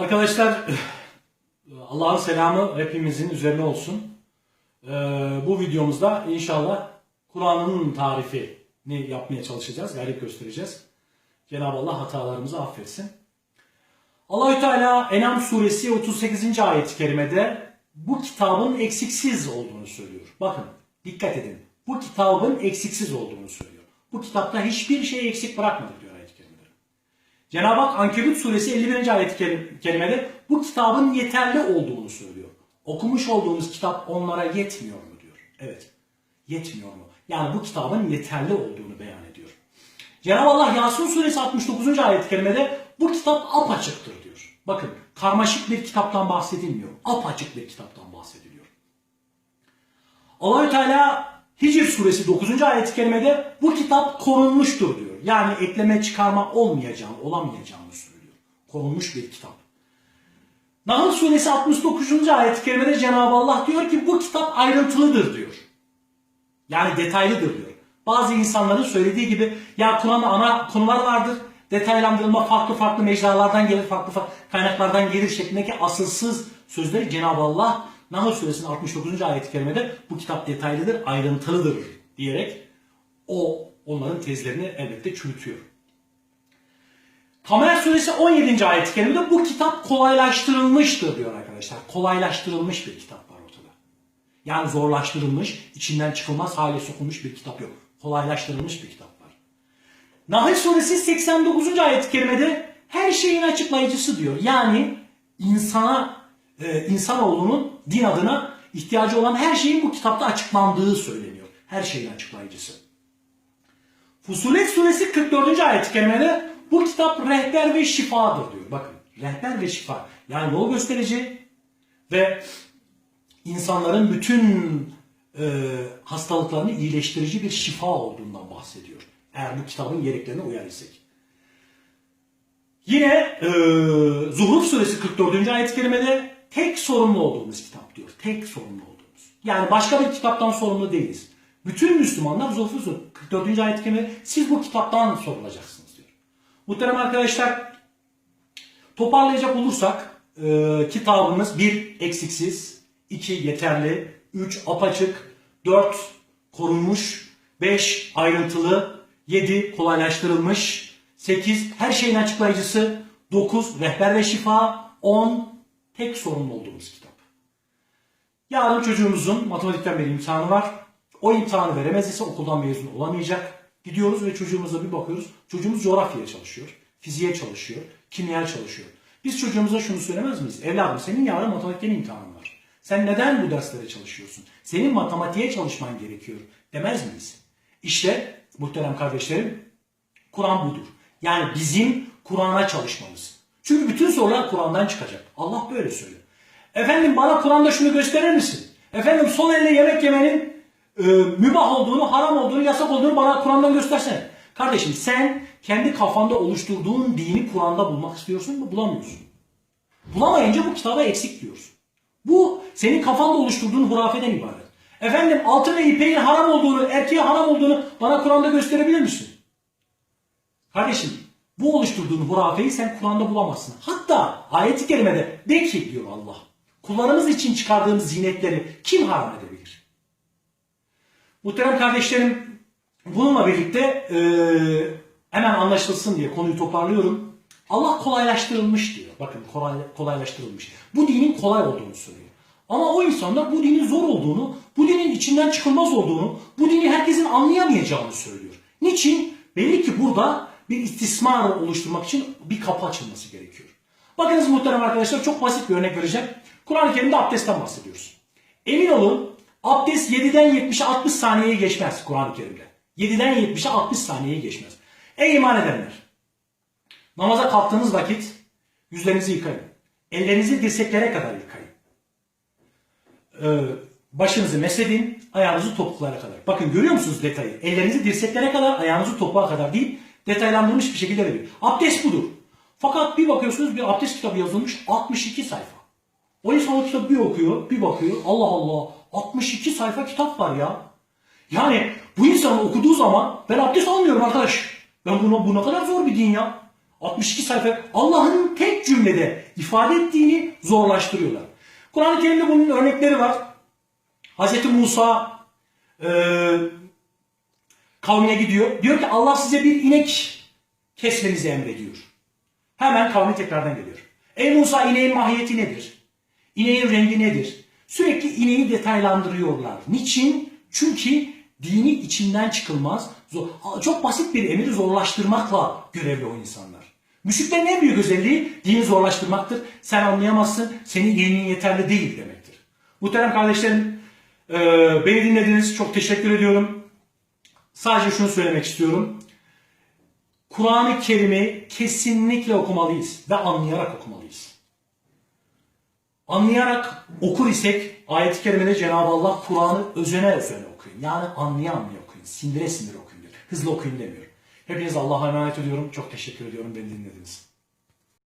Arkadaşlar Allah'ın selamı hepimizin üzerine olsun. Ee, bu videomuzda inşallah Kur'an'ın tarifini yapmaya çalışacağız, gayret göstereceğiz. Cenab-ı Allah hatalarımızı affetsin. Allahü Teala Enam suresi 38. ayet-i kerimede bu kitabın eksiksiz olduğunu söylüyor. Bakın dikkat edin. Bu kitabın eksiksiz olduğunu söylüyor. Bu kitapta hiçbir şey eksik bırakmadık diyor. Cenab-ı Hak Ankebut suresi 51. ayet-i kerimede bu kitabın yeterli olduğunu söylüyor. Okumuş olduğumuz kitap onlara yetmiyor mu diyor. Evet. Yetmiyor mu? Yani bu kitabın yeterli olduğunu beyan ediyor. Cenab-ı Allah Yasin suresi 69. ayet-i kerimede bu kitap apaçıktır diyor. Bakın karmaşık bir kitaptan bahsedilmiyor. Apaçık bir kitaptan bahsediliyor. Allahü Teala Hicr suresi 9. ayet-i kerimede bu kitap korunmuştur diyor. Yani ekleme çıkarma olmayacağını, olamayacağını söylüyor. Korunmuş bir kitap. Nahl suresi 69. ayet-i kerimede Cenab-ı Allah diyor ki bu kitap ayrıntılıdır diyor. Yani detaylıdır diyor. Bazı insanların söylediği gibi ya Kur'an'da ana konular vardır. Detaylandırılma farklı farklı mecralardan gelir, farklı farklı kaynaklardan gelir şeklindeki asılsız sözleri Cenab-ı Allah Nahl suresinin 69. ayet-i kerimede bu kitap detaylıdır, ayrıntılıdır diyerek o onların tezlerini elbette çürütüyor. Kamer suresi 17. ayet-i kerimede bu kitap kolaylaştırılmıştır diyor arkadaşlar. Kolaylaştırılmış bir kitap var ortada. Yani zorlaştırılmış, içinden çıkılmaz hale sokulmuş bir kitap yok. Kolaylaştırılmış bir kitap var. Nahl suresi 89. ayet-i kerimede her şeyin açıklayıcısı diyor. Yani insana, e, insanoğlunun din adına ihtiyacı olan her şeyin bu kitapta açıklandığı söyleniyor. Her şeyin açıklayıcısı. Fusulet suresi 44. ayet-i kerimede bu kitap rehber ve şifadır diyor. Bakın rehber ve şifa. Yani yol gösterici ve insanların bütün e, hastalıklarını iyileştirici bir şifa olduğundan bahsediyor. Eğer bu kitabın gereklerine uyar isek. Yine e, Zuhruf suresi 44. ayet-i kerimede tek sorumlu olduğumuz kitap diyor. Tek sorumlu olduğumuz. Yani başka bir kitaptan sorumlu değiliz. Bütün Müslümanlar suresi 44. ayet-i kerimede siz bu kitaptan sorulacaksınız diyor. Muhterem arkadaşlar toparlayacak olursak e, kitabımız bir eksiksiz, iki yeterli, üç apaçık, dört korunmuş, beş ayrıntılı, yedi kolaylaştırılmış, sekiz her şeyin açıklayıcısı, dokuz rehber ve şifa, on tek sorumlu olduğumuz kitap. Yarın çocuğumuzun matematikten bir imtihanı var. O imtihanı veremez ise okuldan mezun olamayacak. Gidiyoruz ve çocuğumuza bir bakıyoruz. Çocuğumuz coğrafyaya çalışıyor, fiziğe çalışıyor, kimyaya çalışıyor. Biz çocuğumuza şunu söylemez miyiz? Evladım senin yarın matematikten imtihanın var. Sen neden bu derslere çalışıyorsun? Senin matematiğe çalışman gerekiyor demez miyiz? İşte muhterem kardeşlerim Kur'an budur. Yani bizim Kur'an'a çalışmamız. Çünkü bütün sorular Kur'an'dan çıkacak. Allah böyle söylüyor. Efendim bana Kur'an'da şunu gösterir misin? Efendim sol elle yemek yemenin e, mübah olduğunu, haram olduğunu, yasak olduğunu bana Kur'an'dan göstersene. Kardeşim sen kendi kafanda oluşturduğun dini Kur'an'da bulmak istiyorsun mu? Bulamıyorsun. Bulamayınca bu kitaba eksik diyorsun. Bu senin kafanda oluşturduğun hurafeden ibaret. Efendim altın ve ipeğin haram olduğunu, erkeğe haram olduğunu bana Kur'an'da gösterebilir misin? Kardeşim bu oluşturduğun hurafeyi sen Kur'an'da bulamazsın. Hatta ayet-i kerimede de ki diyor Allah. Kullarımız için çıkardığımız zinetleri kim haram edebilir? Muhterem kardeşlerim bununla birlikte e, hemen anlaşılsın diye konuyu toparlıyorum. Allah kolaylaştırılmış diyor. Bakın kolay, kolaylaştırılmış. Bu dinin kolay olduğunu söylüyor. Ama o insanlar bu dinin zor olduğunu, bu dinin içinden çıkılmaz olduğunu, bu dini herkesin anlayamayacağını söylüyor. Niçin? Belli ki burada bir istismar oluşturmak için bir kapı açılması gerekiyor. Bakınız muhterem arkadaşlar çok basit bir örnek vereceğim. Kur'an-ı Kerim'de abdestten bahsediyoruz. Emin olun abdest 7'den 70'e 60 saniyeye geçmez Kur'an-ı Kerim'de. 7'den 70'e 60 saniyeye geçmez. Ey iman edenler! Namaza kalktığınız vakit yüzlerinizi yıkayın. Ellerinizi dirseklere kadar yıkayın. Ee, başınızı mesedin, ayağınızı topuklara kadar. Bakın görüyor musunuz detayı? Ellerinizi dirseklere kadar, ayağınızı topuğa kadar değil, detaylandırılmış bir şekilde veriyor. Abdest budur. Fakat bir bakıyorsunuz bir abdest kitabı yazılmış 62 sayfa. O insan o kitabı bir okuyor, bir bakıyor. Allah Allah 62 sayfa kitap var ya. Yani bu insanı okuduğu zaman ben abdest almıyorum arkadaş. Ben buna bu ne kadar zor bir din ya. 62 sayfa Allah'ın tek cümlede ifade ettiğini zorlaştırıyorlar. Kur'an-ı Kerim'de bunun örnekleri var. Hz. Musa kavmine gidiyor. Diyor ki Allah size bir inek kesmenizi emrediyor. Hemen kavmi tekrardan geliyor. Ey Musa ineğin mahiyeti nedir? İneğin rengi nedir? Sürekli ineği detaylandırıyorlar. Niçin? Çünkü dini içinden çıkılmaz. Çok basit bir emiri zorlaştırmakla görevli o insanlar. Müşriklerin en büyük özelliği dini zorlaştırmaktır. Sen anlayamazsın, senin dinin yeterli değil demektir. Muhterem kardeşlerim, beni dinlediniz. Çok teşekkür ediyorum. Sadece şunu söylemek istiyorum. Kur'an-ı Kerim'i kesinlikle okumalıyız ve anlayarak okumalıyız. Anlayarak okur isek ayet-i kerimede Cenab-ı Allah Kur'an'ı özene özene okuyun. Yani anlaya anlaya okuyun. Sindire sindire okuyun diyor. Hızlı okuyun demiyor. Hepinize Allah'a emanet ediyorum. Çok teşekkür ediyorum beni dinlediniz.